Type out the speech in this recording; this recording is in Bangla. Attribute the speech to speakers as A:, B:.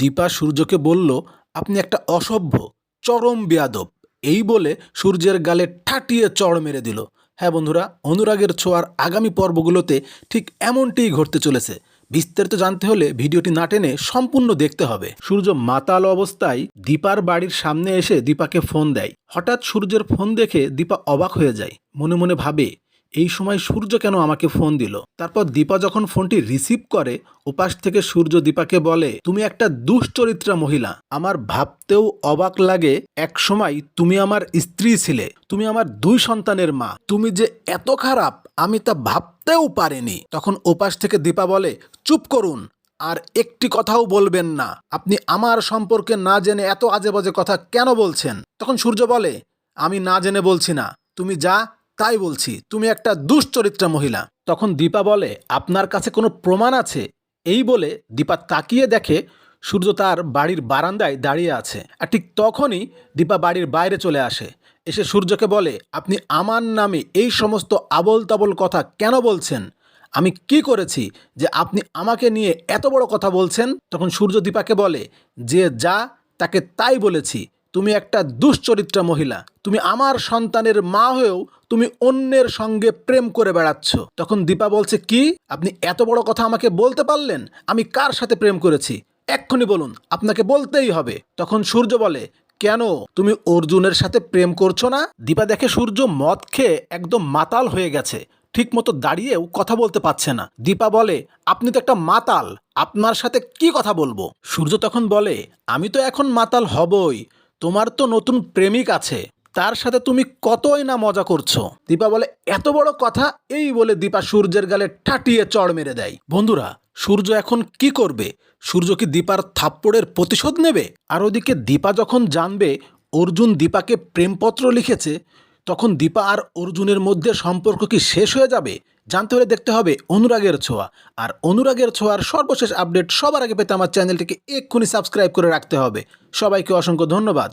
A: দীপা সূর্যকে বলল, আপনি একটা অসভ্য, চরম বেয়াদব। এই বলে সূর্যের গালে ঠাটিয়ে চড় মেরে দিল। হ্যাঁ বন্ধুরা, অনুরাগের ছোঁয়ার আগামী পর্বগুলোতে ঠিক এমনটিই ঘটতে চলেছে। বিস্তারিত জানতে হলে ভিডিওটি না টেনে সম্পূর্ণ দেখতে হবে। সূর্য মাতাল অবস্থায় দীপার বাড়ির সামনে এসে দীপাকে ফোন দেয়। হঠাৎ সূর্যের ফোন দেখে দীপা অবাক হয়ে যায়। মনে মনে ভাবে এই সময় সূর্য কেন আমাকে ফোন দিল? তারপর দীপা যখন ফোনটি রিসিভ করে, ওপাশ থেকে সূর্য দীপাকে বলে, তুমি একটা দুশ্চরিত্রা মহিলা। আমার ভাবতেও অবাক লাগে এক সময় তুমি আমার স্ত্রী ছিলে। তুমি আমার দুই সন্তানের মা। তুমি যে এত খারাপ, আমি তা ভাবতেও পারিনি। তখন ওপাশ থেকে দীপা বলে, চুপ করুন, আর একটি কথাও বলবেন না। আপনি আমার সম্পর্কে না জেনে এত আজে বাজে কথা কেন বলছেন? তখন সূর্য বলে, আমি না জেনে বলছি না। তুমি যা তাই বলছি, তুমি একটা দুশ্চরিত্রা মহিলা। তখন দীপা বলে, আপনার কাছে কোনো প্রমাণ আছে? এই বলে দীপা তাকিয়ে দেখে সূর্য তার বাড়ির বারান্দায় দাঁড়িয়ে আছে। আর ঠিক তখনই দীপা বাড়ির বাইরে চলে আসে। এসে সূর্যকে বলে, আপনি আমার নামে এই সমস্ত আবল তাবল কথা কেন বলছেন? আমি কি করেছি যে আপনি আমাকে নিয়ে এত বড় কথা বলছেন? তখন সূর্য দীপাকে বলে, যে যা, তাকে তাই বলেছি। তুমি একটা দুশ্চরিত্রা মহিলা। তুমি আমার সন্তানের মা হয়েও তুমি অন্যের সঙ্গে প্রেম করে বেড়াচ্ছ। তখন দীপা বলছে, কি? আপনি এত বড় কথা আমাকে বলতে পারলেন? আমি কার সাথে প্রেম করেছি? এক্ষুনি বলুন, আপনাকে বলতেই হবে। তখন সূর্য বলে, কেন? তুমি অর্জুনের সাথে প্রেম করছ না? দীপা দেখে সূর্য মদ খেয়ে একদম মাতাল হয়ে গেছে। ঠিক মতো দাঁড়িয়েও কথা বলতে পারছে না। দীপা বলে, আপনি তো একটা মাতাল, আপনার সাথে কি কথা বলব? সূর্য তখন বলে, আমি তো এখন মাতাল হবই। তোমার তো নতুন প্রেমিক আছে। তার সাথে তুমি কতই না মজা করছ? দীপা বলে, এত বড় কথা? এই বলে দীপা সূর্যের গালে ঠাটিয়ে চড় মেরে দেয়। বন্ধুরা, সূর্য এখন কি করবে? সূর্য কি দীপার থাপ্পড়ের প্রতিশোধ নেবে? আর ওদিকে দীপা যখন জানবে অর্জুন দীপাকে প্রেমপত্র লিখেছে, তখন দীপা আর অর্জুনের মধ্যে সম্পর্ক কি শেষ হয়ে যাবে? জানতে হলে দেখতে হবে অনুরাগের ছোঁয়া। আর অনুরাগের ছোঁয়ার সর্বশেষ আপডেট সবার আগে পেতে আমার চ্যানেলটিকে এক্ষুনি সাবস্ক্রাইব করে রাখতে হবে। সবাইকে অসংখ্য ধন্যবাদ।